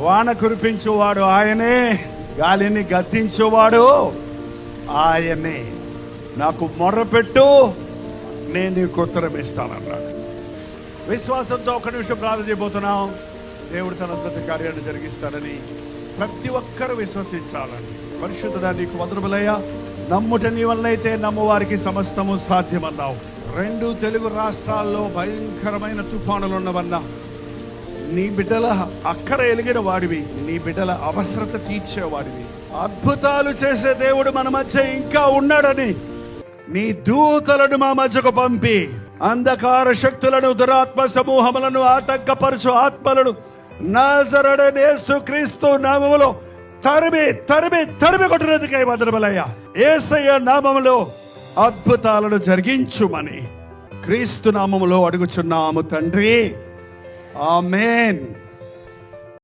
వాన కురిపించేవాడు ఆయనే గాలిని గతించేవాడు ఆయనే. నాకు మొర్రపెట్టు నేను నీకు ఉత్తరం ఇస్తానన్నాడు. విశ్వాసంతో ఒక నిమిషం ప్రార్థన చేయబోతున్నాం. దేవుడు తన అద్భుత కార్యాన్ని జరిగిస్తాడని ప్రతి ఒక్కరూ విశ్వసించాలని. పరిశుద్ధుడా నీకు వందరములయ్యా నమ్ముట నీ వల్లైతే నమ్మవారికి సమస్తము సాధ్యమన్నావు. రెండు తెలుగు రాష్ట్రాల్లో భయంకరమైన తుఫానులు ఉన్నవన్నా నీ బిడ్డల అక్కర ఎలిగిన వాడివి. నీ బిడ్డల అవసరత తీర్చేవాడివి అద్భుతాలు చేసే దేవుడు మన మధ్య ఇంకా ఉన్నాడని నీ దూతలను మా మధ్యకు పంపి అంధకార శక్తులను దురాత్మ సమూహములను ఆటంకపరచు ఆత్మలను నాజరడనేసు క్రీస్తు నామములో తరిమి తరిమి తరిమి కొట్టినందుకై భద్రమలయ్య ఏసయ్య నామములో అద్భుతాలను జరిగించుమని క్రీస్తు నామములో అడుగుచున్నాము తండ్రి. Amen.